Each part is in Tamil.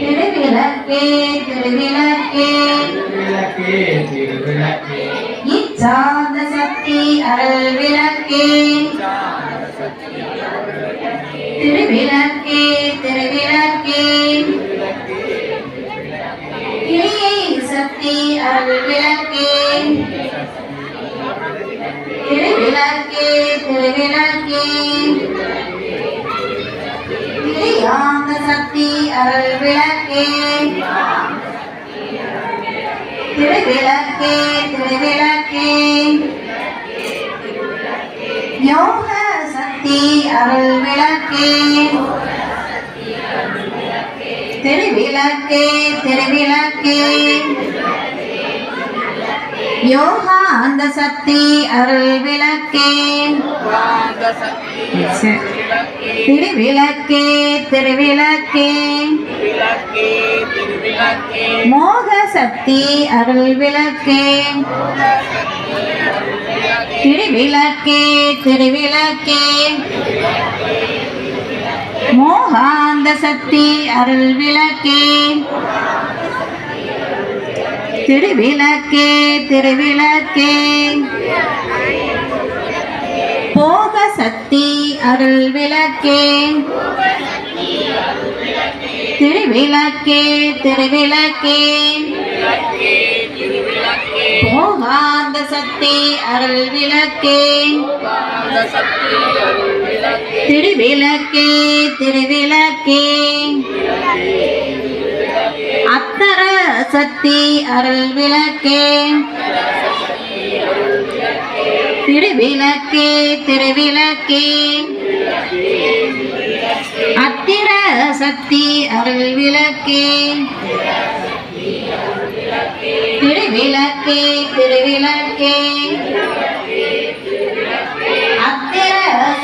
திருவிளக்கே திருவிளக்கே சக்தி அருள் விளக்கே திருவிளக்கே திருவிளக்கே சக்தி அருள் திருவிளக்கே திருவிளக்கே கிரியாந்த சக்தி அருள் விளக்கே. திருவிளக்கே திருவிளக்கே யோக சக்தி அருள் விளக்கே. திருவிளக்கே திருவிளக்கே. யோகா அந்த சக்தி அருள் விளக்கே. திருவிளக்கே திருவிளக்கே. விளக்கே திருவிளக்கே. மோக சக்தி அருள் விளக்கே. திருவிளக்கே திருவிளக்கே. மோகாந்த சக்தி அருள் விளக்கே. திருவிளக்கே திருவிளக்கே. போக சக்தி அருள் விளக்கே. திருவிளக்கே திருவிளக்கே. போகாந்த சக்தி அருள் விளக்கே. திருவிளக்கே திருவிளக்கே. அத்தர சக்தி அருள் விளக்கே. திருவிளக்கே திருவிளக்கே. அத்திர சக்தி அருள் விளக்கே. திருவிளக்கே திருவிளக்கே. அத்திர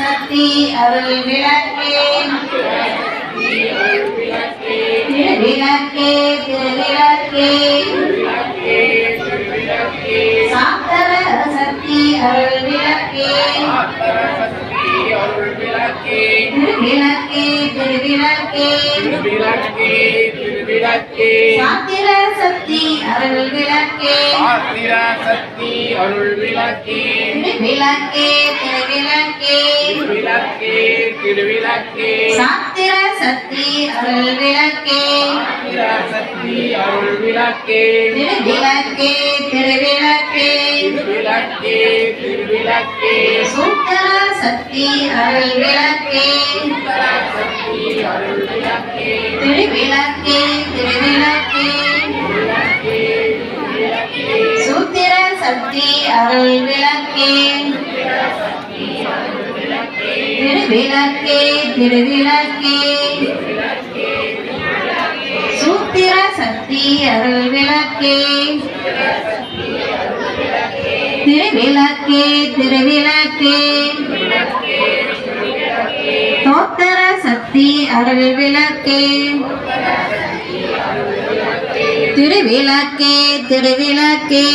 சக்தி அருள் விளக்கே. திருவிளக்கே திருவிளக்கே. திருவிளக்கே திருவிளக்கே. சாத்திர சக்தி அருள் விளக்கே. ஆத்திர சக்தி அருள் விளக்கே. திருவிளக்கே திருவிளக்கே. திருவிளக்கே திருவிளக்கே. சாத்திர சக்தி அருள் விளக்கே. சக்தி அருள் விளக்கே திருவிளக்கே. திருவிளக்கே திருவிளக்கே. திருவிளக்கே சூத்திர சக்தி அருள் விளக்கே சக்தி அருள் விளக்கே. திருவிளக்கே திருவிளக்கே. சூத்திர சக்தி அருள் விளக்கே. திருவிளக்கே திருவிளக்கே. சக்தி அருள் விளக்கே. திருவிளக்கே திருவிளக்கே. தோத்தர சக்தி அருள் விளக்கே. திருவிளக்கே திருவிளக்கே.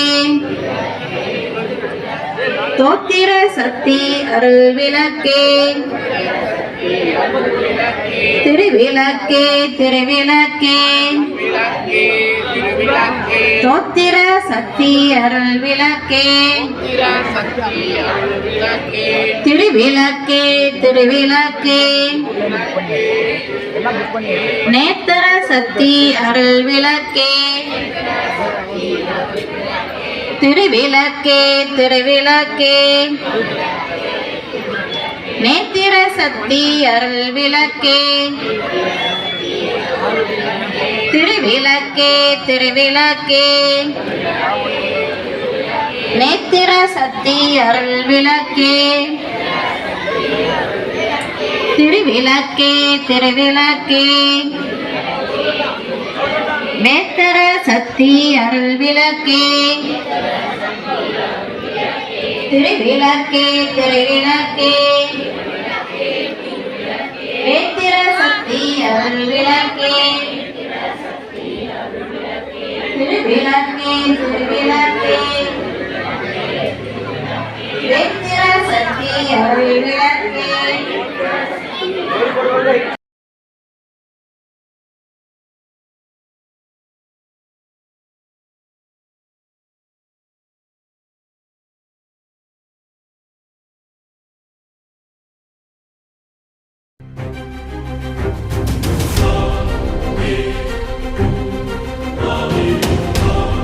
தோத்திர சக்தி அருள் விளக்கே. திருவிளக்கே திருவிளக்கே. தோத்திர சக்தி அருள் விளக்கே. திருவிளக்கே திருவிளக்கே. நேத்தர சக்தி அருள் விளக்கே. திருவிளக்கே திருவிளக்கே. நேத்திர சக்தி அருள் விளக்கே. திருவிளக்கே திருவிளக்கே. நேத்திர சக்தி அருள் விளக்கே. திருவிளக்கே திருவிளக்கே. நேத்திர சக்தி அருள் விளக்கே. திருவிளக்கே திருவிளக்கே. அருள் விளக்கே திருவிளக்கே. திருவிளக்கே சக்தி அருள் விளக்கே